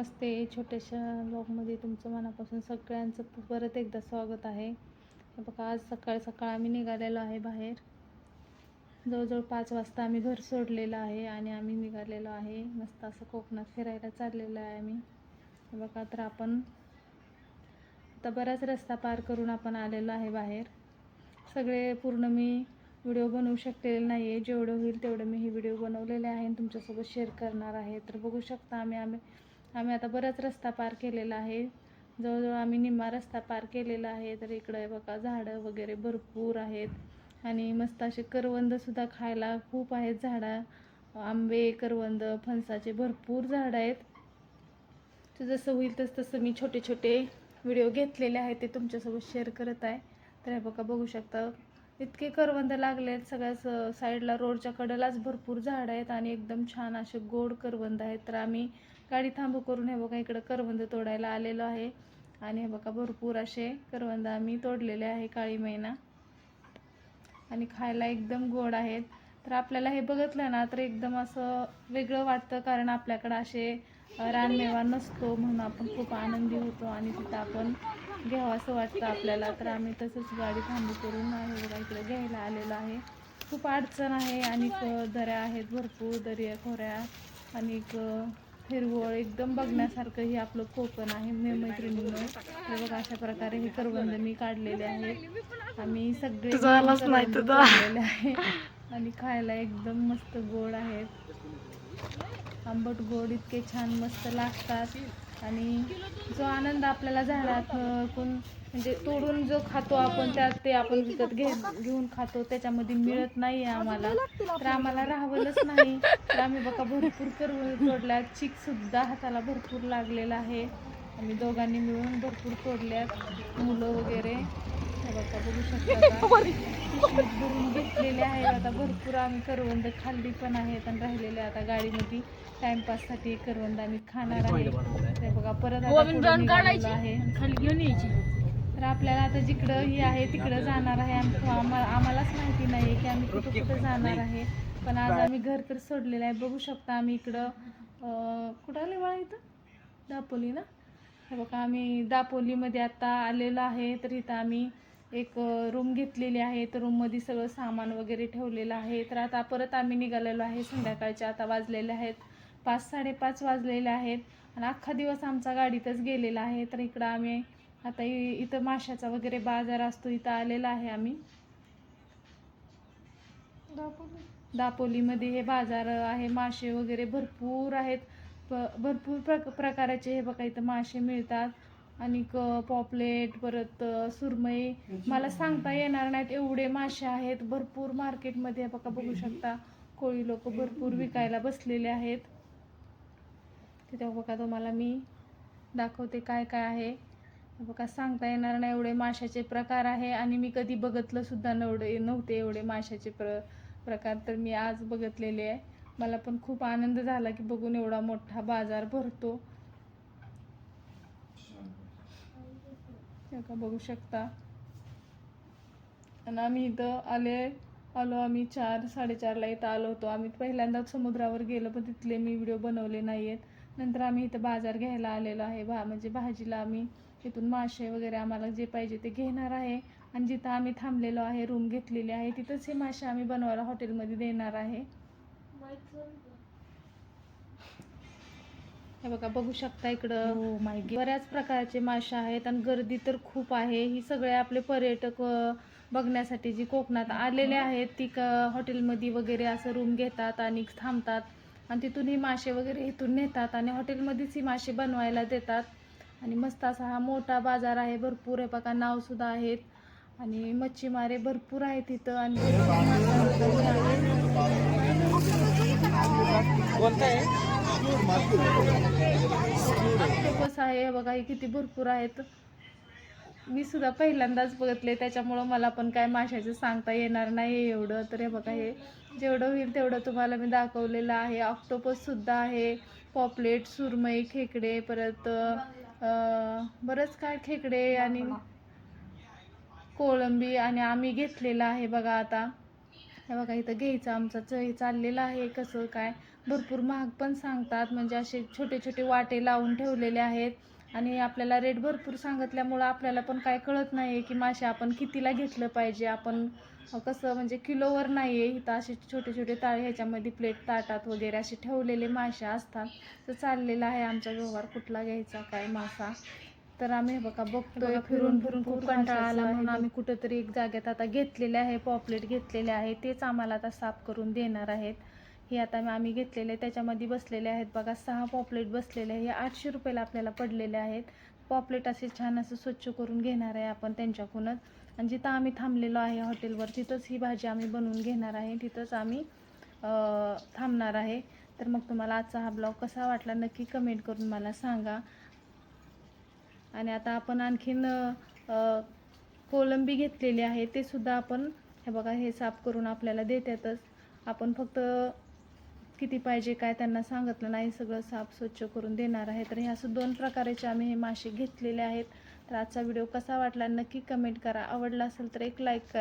नमस्ते. छोट्याशा ब्लॉगमध्ये तुमचं मनापासून सगळ्यांचं परत एकदा स्वागत आहे. हे बघा आज सकाळ सकाळ आम्ही निघालेलो आहे बाहेर. जवळजवळ पाच वाजता आम्ही घर सोडलेलं आहे आणि आम्ही निघालेलो आहे. मस्त असं कोकणात फिरायला चाललेलं आहे आम्ही. हे बघा तर आपण आता बराच रस्ता पार करून आपण आलेलो आहे बाहेर. सगळे पूर्ण मी व्हिडिओ बनवू शकलेले नाही आहे जेवढं होईल तेवढं मी हे व्हिडिओ बनवलेले आहे आणि तुमच्यासोबत शेअर करणार आहे. तर बघू शकता आम्ही आम्ही आम्ही आता बराच रस्ता पार केलेला आहे. जवळजवळ आम्ही निम्मा रस्ता पार केलेला आहे. तर इकडे बघा झाडं वगैरे भरपूर आहेत. आणि मस्त असे करवंदसुद्धा खायला खूप आहेत. झाडं आंबे करवंद फणसाचे भरपूर झाडं आहेत. तर जसं होईल तसं तसं मी छोटे छोटे व्हिडिओ घेतलेले आहेत. ते तुमच्यासोबत शेअर करत आहे. तर हे बघा बघू शकता इतके करवंद लागले आहेत सगळ्याच साईडला रोडच्या कडेलाच भरपूर झाडं आहेत आणि एकदम छान असे गोड करवंद आहेत. तर आम्ही गाडी थांबू करून हे बघा इकडं करवंद तोडायला आलेलो आहे. आणि हे बघा भरपूर असे करवंद आम्ही तोडलेले आहे काळी मैना. आणि खायला एकदम गोड आहेत. तर आपल्याला हे बघितलं ना तर एकदम असं वेगळं वाटतं. कारण आपल्याकडं असे रानमेवा नसतो म्हणून आपण खूप आनंदी होतो आणि तिथं आपण घ्यावं असं वाटतं आपल्याला. तर आम्ही तसंच गाडी थांबू करून आहे बघा इकडे घ्यायला आलेलो आहे. खूप अडचण आहे आणि दऱ्या आहेत भरपूर दर्या खोऱ्या आणि हिरवळ एकदम बघण्यासारखं हे आपलं कोकण आहे मे मैत्रिणींनो. हे बघा अशा प्रकारे हे करवंद मी काढलेले आहेत. आम्ही सगळे आहे. आणि खायला एकदम मस्त गोड आहेत. आंबट गोड इतके छान मस्त लागतात. आणि जो आनंद आपल्याला झाडात कोण म्हणजे तोडून जो खातो आपण त्यात ते आपण विकत घे घेऊन खातो त्याच्यामध्ये मिळत नाही आहे आम्हाला. तर आम्हाला राहावलंच नाही. तर आम्ही बघा भरपूर करून तोडल्यात. चिकसुद्धा हाताला भरपूर लागलेला आहे. आम्ही दोघांनी मिळून भरपूर तोडल्यात. मुलं वगैरे. हे बघा बघू शकता भरून घेतलेले आहे आता भरपूर आम्ही करवंद खाल्ली पण आहेत आणि राहिलेले आता गाडीमध्ये टाइमपाससाठी करवंद आम्ही खाणार आहे ते बघा परत आहे खाली घेऊन यायची. तर आपल्याला आता जिकडं हे आहे तिकडं जाणार आहे. आम- आम्हालाच माहिती नाही की आम्ही कुठं कुठं जाणार आहे. पण आज आम्ही घर तर सोडलेलं आहे. बघू शकता आम्ही इकडं कुठं आले बाळा इथं? दापोली ना? हे बघा आम्ही दापोलीमध्ये आता आलेलो आहे. तर इथं आम्ही एक रूम घेतलेली आहे. तर रूममध्ये सगळं सामान वगैरे ठेवलेलं आहे. तर आता परत आम्ही निघालेलो आहे संध्याकाळच्या. आता वाजलेले आहेत पाच साडेपाच वाजलेले आहेत. आणि अख्खा दिवस आमचा गाडीतच गेलेला आहे. तर इकडं आम्ही आता इथं माशाचा वगैरे बाजार असतो. इथं आलेला आहे आम्ही. दापोलीमध्ये हे बाजार आहे. मासे वगैरे भरपूर आहेत. प भरपूर प्रक प्रकाराचे हे बघा इथं मासे मिळतात. आणि पॉपलेट परत सुरमई. मला सांगता येणार नाहीत एवढे मासे आहेत. भरपूर मार्केटमध्ये बघा बघू शकता. कोळी लोक भरपूर विकायला बसलेले आहेत. तिथे बघा तुम्हाला मी दाखवते काय काय आहे. बघा सांगता येणार नाही एवढे माशाचे प्रकार आहे. आणि मी कधी बघितलं सुद्धा नवढे नव्हते एवढे माशाचे प्र प्रकार. तर मी आज बघितलेले आहे. मला पण खूप आनंद झाला की बघून एवढा मोठा बाजार भरतो. का बघू शकता. आणि आम्ही इथं आले आलो आम्ही चार साडेचारला इथं आलो होतो. आम्ही पहिल्यांदाच समुद्रावर गेलो पण तिथले मी व्हिडिओ बनवले नाही आहेत नंतर आम्ही इथं बाजार घ्यायला आलेलो आहे. भा म्हणजे भाजीला आम्ही तिथून मासे वगैरे आम्हाला जे पाहिजे ते घेणार आहे. आणि जिथं आम्ही थांबलेलो आहे रूम घेतलेली आहे तिथंच हे मासे आम्ही बनवायला हॉटेलमध्ये देणार आहे. हे बघा बघू शकता इकडं. बऱ्याच प्रकारचे मासे आहेत आणि गर्दी तर खूप आहे. ही सगळे आपले पर्यटक बघण्यासाठी जी कोकणात आलेले आहेत ती क हॉटेलमध्ये वगैरे असं रूम घेतात आणि थांबतात. आणि तिथून ही मासे वगैरे इथून नेतात आणि हॉटेलमध्येच ही मासे बनवायला देतात. आणि मस्त असा हा मोठा बाजार आहे भरपूर आहे. बघा नावसुद्धा आहेत. आणि मच्छीमारे भरपूर आहेत इथं. आणि. ऑक्टोपस आहे? हे बघा हे किती भरपूर आहेत. मी सुद्धा पहिल्यांदाच बघितले त्याच्यामुळं मला पण काय माशाचं सांगता येणार नाही एवढं. तर हे बघा हे जेवढं होईल तेवढं तुम्हाला मी दाखवलेलं आहे. ऑक्टोपस सुद्धा आहे पॉपलेट सुरमई खेकडे परत बरंच काय खेकडे आणि कोळंबी आणि आम्ही घेतलेलं आहे बघा आता. हे बघा इथं घ्यायचं आमचा चही चाललेला चाललेलं आहे कसं काय? भरपूर महाग पण सांगतात म्हणजे असे छोटे छोटे वाटे लावून ठेवलेले आहेत. आणि आपल्याला रेट भरपूर सांगितल्यामुळं आपल्याला पण काय कळत नाही आहे की मासे आपण कितीला घेतलं पाहिजे. आपण कसं म्हणजे किलोवर नाही आहे इथं असे छोटे छोटे ताळे ह्याच्यामध्ये प्लेट ताटात वगैरे असे ठेवलेले मासे असतात. तर चाललेला आहे आमचा व्यवहार कुठला घ्यायचा काय मासा. तर आम्ही हे बघा बघतोय फिरून फिरून खूप कंटाळा आला म्हणून आम्ही कुठंतरी एक जागेत आता घेतलेले आहे पॉपलेट घेतलेले आहे तेच आम्हाला आता साफ करून देणार आहेत. हे आता आम्ही घेतलेले त्याच्यामध्ये बसलेले आहेत. बघा सहा पॉपलेट बसलेले आहे. हे आठशे रुपयाला आपल्याला पडलेले आहेत. पॉपलेट असे छान असं स्वच्छ करून घेणार आहे आपण त्यांच्याकडूनच. आणि जिथं आम्ही थांबलेलो आहे हॉटेलवर तिथंच ही भाजी आम्ही बनवून घेणार आहे. तिथंच आम्ही थांबणार आहे. तर मग तुम्हाला आजचा हा ब्लॉग कसा वाटला नक्की कमेंट करून मला सांगा. आणि आता आपण आणखीन कोलंबी घेतलेली आहे ते सुद्धा आपण हे बघा हे साफ करून आपल्याला देतातच. आपण फक्त किती पाहिजे काय त्यांना सांगितलं नाही सगळं साफ स्वच्छ करून देणार आहे. तर ह्या असं दोन प्रकारचे आम्ही हे मासे घेतलेले आहेत. तर आजचा व्हिडिओ कसा वाटला नक्की कमेंट करा. आवडला असेल तर एक लाईक करा.